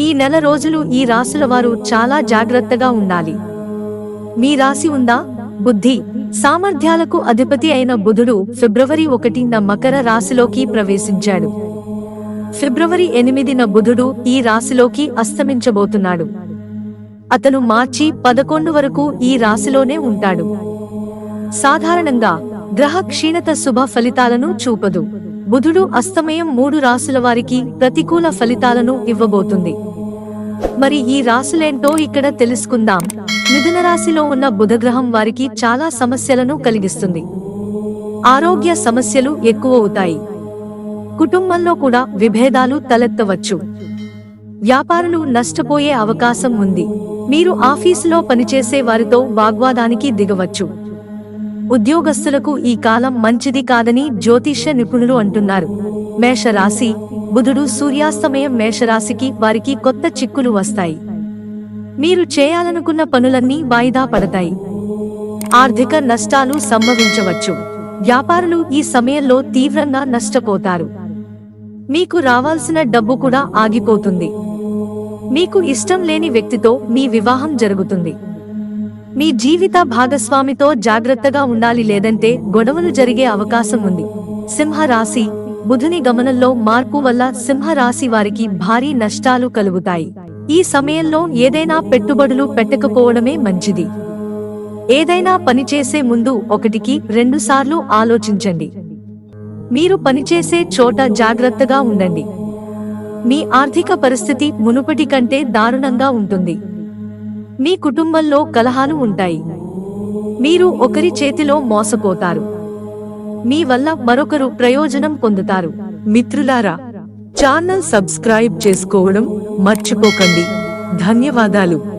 ఈ నెల రోజులు ఈ రాసుల వారు చాలా జాగ్రత్తగా ఉండాలి. మీ రాశి ఉందా? బుద్ధి. సామర్థ్యాలకు అధిపతి అయిన బుధుడు ఫిబ్రవరి ఒకటిన మకర రాశిలోకి ప్రవేశించాడు. ఫిబ్రవరి ఎనిమిదిన బుధుడు ఈ రాశిలోకి అస్తమించబోతున్నాడు. అతను మార్చి పదకొండు వరకు ఈ రాశిలోనే ఉంటాడు. సాధారణంగా గ్రహ క్షీణత శుభ ఫలితాలను చూపదు. బుధుడు అస్తమయం మూడు రాశుల వారికి ప్రతికూల ఫలితాలను ఇవ్వబోతుంది. మరి ఈ రాశులేంటో ఇక్కడ తెలుసుకుందాం. మిథున రాశిలో ఉన్న బుధగ్రహం వారికి చాలా సమస్యలను కలిగిస్తుంది. ఆరోగ్య సమస్యలు ఎక్కువ అవుతాయి. కుటుంబంలో కూడా విభేదాలు తలెత్తవచ్చు. వ్యాపారులు నష్టపోయే అవకాశం ఉంది. మీరు ఆఫీసులో పనిచేసే వారితో వాగ్వాదానికి దిగవచ్చు. ఉద్యోగస్తులకు ఈ కాలం మంచిది కాదని జ్యోతిష్య నిపుణులు అంటున్నారు. మేషరాశి. బుధుడు సూర్యాస్తమయం మేషరాశికి వారికి కొత్త చిక్కులు వస్తాయి. మీరు చేయాలనుకున్న పనులన్నీ వాయిదా పడతాయి. ఆర్థిక నష్టాలు సంభవించవచ్చు. వ్యాపారులు ఈ సమయంలో తీవ్రంగా నష్టపోతారు. మీకు రావాల్సిన డబ్బు కూడా ఆగిపోతుంది. మీకు ఇష్టం లేని వ్యక్తితో మీ వివాహం జరుగుతుంది. మీ జీవిత భాగస్వామితో జాగ్రత్తగా ఉండాలి లేదంటే గొడవలు జరిగే అవకాశం ఉంది. సింహరాశి బుధుని గమనంలో మార్పు వల్ల సింహరాశి వారికి భారీ నష్టాలు కలుగుతాయి. ఈ సమయంలో ఏదైనా పెట్టుబడులు పెట్టకపోవడమే మంచిది. ఏదైనా పనిచేసే ముందు ఒకటికి రెండుసార్లు ఆలోచించండి. మీరు పనిచేసే చోట జాగ్రత్తగా ఉండండి. మీ ఆర్థిక పరిస్థితి మునుపటి కంటే దారుణంగా ఉంటుంది. మీ కుటుంబంలో కలహాలు ఉంటాయి. మీరు ఒకరి చేతిలో మోసపోతారు. మీ వల్ల మరొకరు ప్రయోజనం పొందుతారు. మిత్రులారా ఛానల్ సబ్స్క్రైబ్ చేసుకోవడం మర్చిపోకండి. ధన్యవాదాలు.